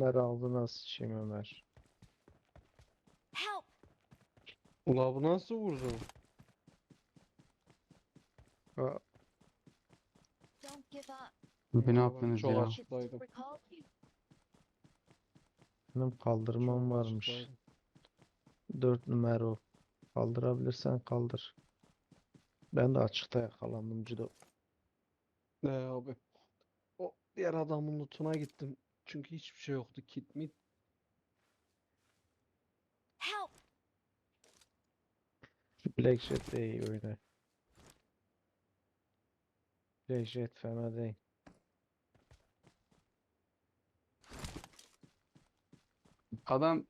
Ömer aldı nasıl sıçayım Ömer. Help! Ula bu nasıl vurdun? Ha, Don't give up. Bir ne yaptınız çok ya? açık. Açıklaydım. Recall you. benim kaldırmam Çok varmış. açıklaydım. 4 numara o. Kaldırabilirsen kaldır. Ben de açıkta yakalandım Cido. Ne abi? O diğer adamın lootuna gittim. Çünkü hiçbir şey yoktu. Kit mit. Help! Black Jet de iyi oynar. Black Jet fena değil. Adam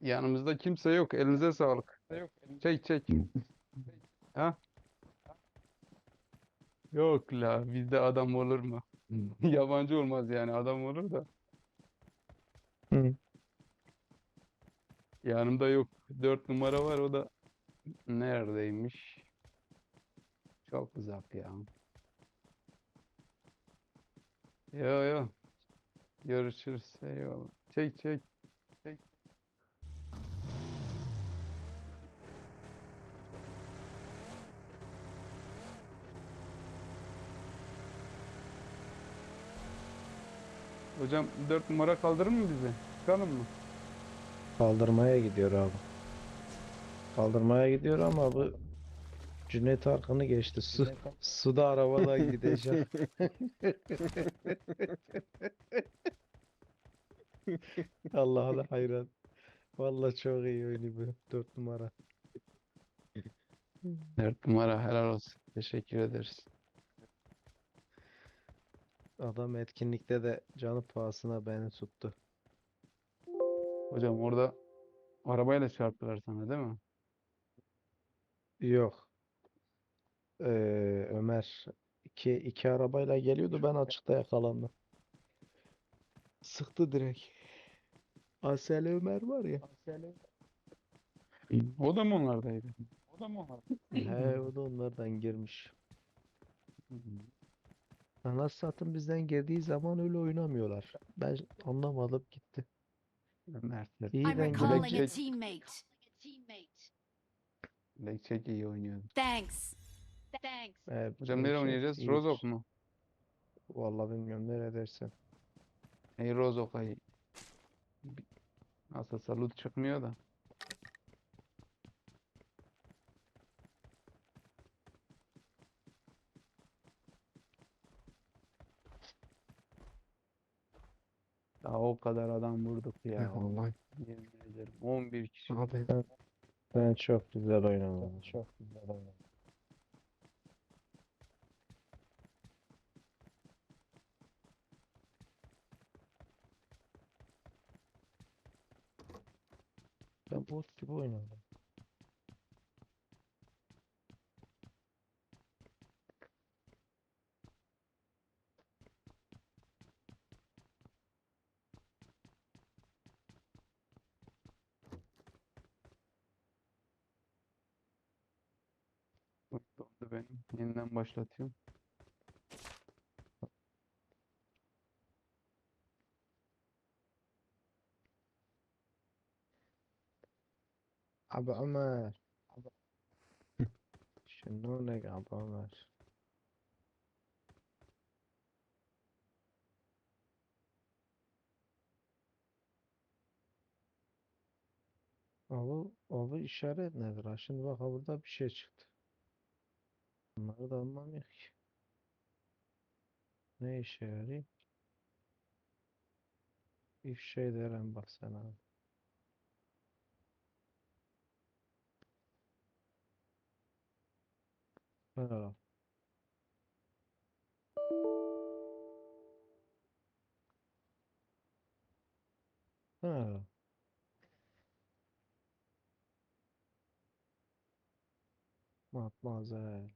yanımızda kimse yok. Elinize sağlık. Çek çek. Ha? Yok la bizde adam olur mu? Yabancı olmaz yani adam olur da. Hı. Yanımda yok. Dört numara var o da neredeymiş? Çok uzak ya. Yo yo. Görüşürüz. Eyvallah. Çek çek. Çek. Hocam dört numara kaldırır mı bizi? Çıkalım mı? Kaldırmaya gidiyor abi. Kaldırmaya gidiyor ama bu Cüneyt Arkın'ı geçti. Su, suda arabadan gidecek. Allah'a hayran. Vallahi çok iyi oynuyor bu 4 numara. Dört numara helal olsun. Teşekkür ederiz. Adam etkinlikte de canı pahasına beni tuttu. Hocam orada arabayla çarptılar sana değil mi? Yok. Ee, Ömer iki, iki arabayla geliyordu ben açıkta yakalandım. Sıktı direkt. Asel Ömer var ya. O da mı onlardaydı? O da mı onlardaydı? He o da onlardan girmiş. Anasını satayım bizden girdiği zaman öyle oynamıyorlar. Ben anlamadım gitti. İyi I'm ben recalling a Black, teammate. Blackjack iyi oynuyordu. Thanks. Thanks. He, Hocam nereye oynayacağız? Rozok mu? Vallahi bilmiyorum nereye dersen. Hey Rozok'a iyi. Bir- Nasılsa loot çıkmıyor da. Daha o kadar adam vurduk ya. Vallahi. Yemin ederim. 11 kişi. Abi Ben çok güzel oynamadım. Çok güzel oynadım. Ben bot gibi oynadım. Dondu benim. Yeniden başlatıyorum. Abi Ömer. Şunu ne abi Ömer. Abi, abi işaret nedir? Şimdi bak burada bir şey çıktı. Bunları da anlamıyor ki. Ne işe yarıyor? Bir şey derim bak sen abi. Ha. Ha. Matmazel.